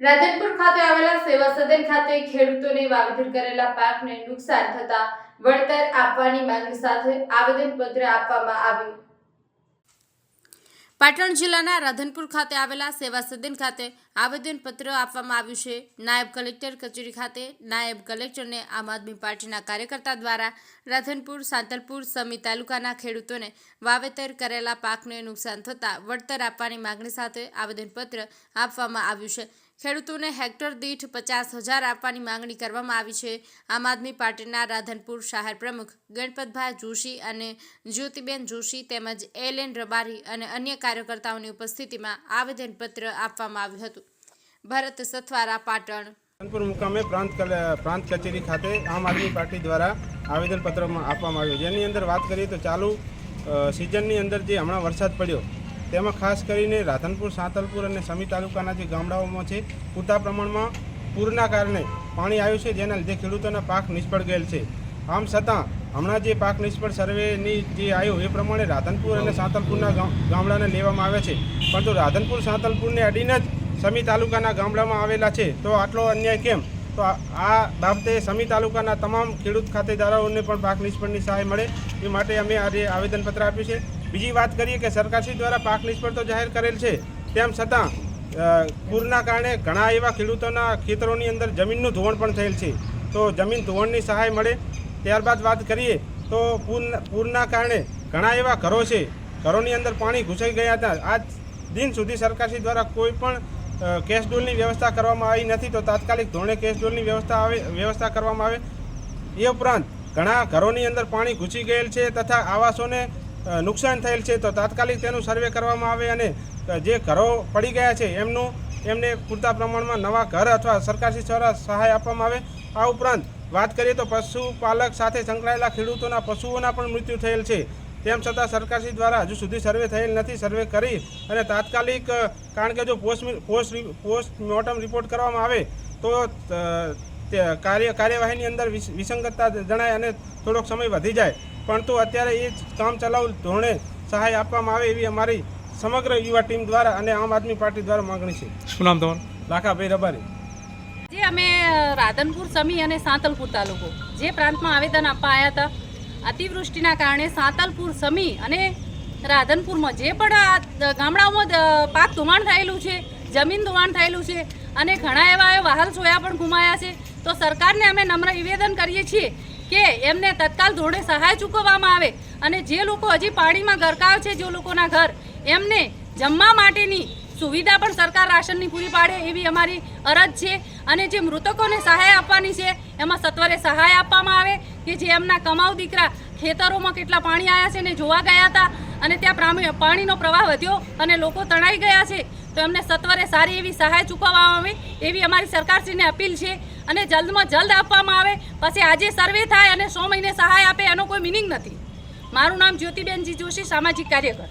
રાધનપુર ખાતે આવેલા સેવા સદન ખાતે ખેડૂતોને વાવેતર કરેલા પાકને નુકસાન થતા વળતર આપવાની માંગ સાથે આવેદનપત્ર આપવામાં આવ્યું. પાટણ જિલ્લાના રાધનપુર ખાતે આવેલા સેવા સદન ખાતે આવેદનપત્ર આપવામાં આવ્યું છે. નાયબ કલેક્ટર કચેરી ખાતે નાયબ કલેક્ટરને આમ આદમી પાર્ટીના કાર્યકર્તા દ્વારા રાધનપુર, સાંતલપુર સમી તાલુકાના ખેડૂતોને વાવેતર કરેલા પાકને નુકસાન થતાં વળતર આપવાની માંગણી સાથે આવેદનપત્ર આપવામાં આવ્યું છે. ખેડૂતોને હેક્ટર દીઠ પચાસ હજાર આપવાની માંગણી કરવામાં આવી છે. આમ આદમી પાર્ટીના રાધનપુર શહેર પ્રમુખ ગણપતભાઈ જોશી અને જ્યોતિબેન જોશી તેમજ એલ એન રબારી અને અન્ય કાર્યકર્તાઓની ઉપસ્થિતિમાં આવેદનપત્ર આપવામાં આવ્યું હતું. ભરત સથવારા, પાટણ. રાધનપુર મુકામે પ્રાંત પ્રાંત કચેરી ખાતે આમ આદમી પાર્ટી દ્વારા આવેદનપત્ર આપવામાં આવ્યું. જેની અંદર વાત કરીએ તો ચાલુ સિઝનની અંદર જે હમણાં વરસાદ પડ્યો તેમાં ખાસ કરીને રાધનપુર, સાંતલપુર અને સમી તાલુકાના જે ગામડાઓમાં છે, પૂરતા પ્રમાણમાં પૂરના કારણે પાણી આવ્યું છે, જેના લીધે ખેડૂતોના પાક નિષ્ફળ ગયેલ છે. આમ છતાં, હમણાં જે પાક નિષ્ફળ સર્વેની જે આવ્યો, એ પ્રમાણે રાધનપુર અને સાંતલપુરના ગામડાને લેવામાં આવે છે. પરંતુ રાધનપુર, સાંતલપુરને અડીને જ સમી તાલુકાના ગામડામાં આવેલા છે, તો આટલો અન્યાય કેમ? તો આ- બાબતે સમી તાલુકાના તમામ ખેડૂત ખાતેદારોને પણ પાક નિષ્ફળની સહાય મળે, એ માટે અમે આજે આવેદનપત્ર આપ્યું છે. બીજી વાત કરીએ કે સરકારશ્રી દ્વારા પાક નિષ્ફળ તો જાહેર કરેલ છે, તેમ છતાં પૂરના કારણે ઘણા એવા ખેડૂતોના ખેતરોની અંદર જમીનનું ધોવાણ પણ થયેલ છે. તો જમીન ધોવાણની સહાય મળે. ત્યારબાદ વાત કરીએ તો પૂર પૂરના કારણે ઘણા એવા ઘરો છે, ઘરોની અંદર પાણી ઘૂસાઈ ગયા હતા. આજ દિન સુધી સરકારશ્રી દ્વારા કોઈ પણ કેશ ડોલની વ્યવસ્થા કરવામાં આવી નથી, તો તાત્કાલિક ધોરણે કેશ ડોલની વ્યવસ્થા આવે, વ્યવસ્થા કરવામાં આવે. એ ઉપરાંત ઘણા ઘરોની અંદર પાણી ઘૂસી ગયેલ છે તથા આવાસોને નુકસાન થયેલ છે, તો તાત્કાલિક તેનું સર્વે કરવામાં આવે અને જે ઘરો પડી ગયા છે, એમનું, એમને પૂરતા પ્રમાણમાં નવા ઘર અથવા સરકારશ્રી દ્વારા સહાય આપવામાં આવે. આ ઉપરાંત, વાત કરીએ તો પશુપાલક સાથે સંકળાયેલા ખેડૂતોના પશુઓના પણ મૃત્યુ થયેલ છે. તેમ છતાં સરકારશ્રી દ્વારા હજુ સુધી સર્વે થયેલ નથી, સર્વે કરી અને તાત્કાલિક કારણ કે જો post post post mortem report કરવામાં આવે તો કાર્ય, કાર્યવાહીની અંદર વિસ- વિસંગતતા જણાય અને થોડોક સમય વધી જાય. પરંતુ અત્યારે એ જ કામ ચલાવ ધોરણે સહાય આપવામાં આવે એવી અમારી સમગ્ર યુવા ટીમ દ્વારા અને આમ આદમી પાર્ટી દ્વારા માંગણી છે. શું નામ તમારું? લાખાભાઈ રબારી. જે અમે રાધનપુર સમી અને સાંતલપુર તાલુકો જે પ્રાંતમાં આવેદન આપવા આવ્યા હતા અતિવૃષ્ટિના કારણે સાંતલપુર સમી અને રાધનપુરમાં જે પણ ગામડાઓમાં પાક ધોવાણ થયેલું છે જમીન ધોવાણ થયેલું છે અને ઘણા એવા વાહલ સોયા પણ ગુમાયા છે તો સરકારને અમે નમ્ર નિવેદન કરીએ છીએ કે એમને તત્કાલ ધોરણે સહાય ચૂકવવામાં આવે. અને જે લોકો હજી પાણીમાં ગરકાવ છે, જે લોકોના ઘર, એમને જમવા માટેની સુવિધા પણ સરકાર રાશનની પૂરી પાડે એવી અમારી અરજ છે. અને જે મૃતકોને સહાય આપવાની છે, એમાં સત્વરે સહાય આપવામાં આવે કે જે એમના કમાઉ દીકરા ખેતરોમાં કેટલા પાણી આવ્યા છે ને જોવા ગયા હતા. અને ત્યાં પાણીનો પ્રવાહ વધ્યો અને લોકો તણાઈ ગયા છે. તો એમને સત્વરે સારી એવી સહાય ચૂકવવામાં આવે એવી અમારી સરકારશ્રીને અપીલ છે અને જલ્દમાં જલ્દ આપવામાં આવે. પછી આજે સર્વે થાય અને સો મહિને સહાય આપે એનો કોઈ મિનિંગ નથી. મારું નામ જ્યોતિબેનજી જોશી, સામાજિક કાર્યકર.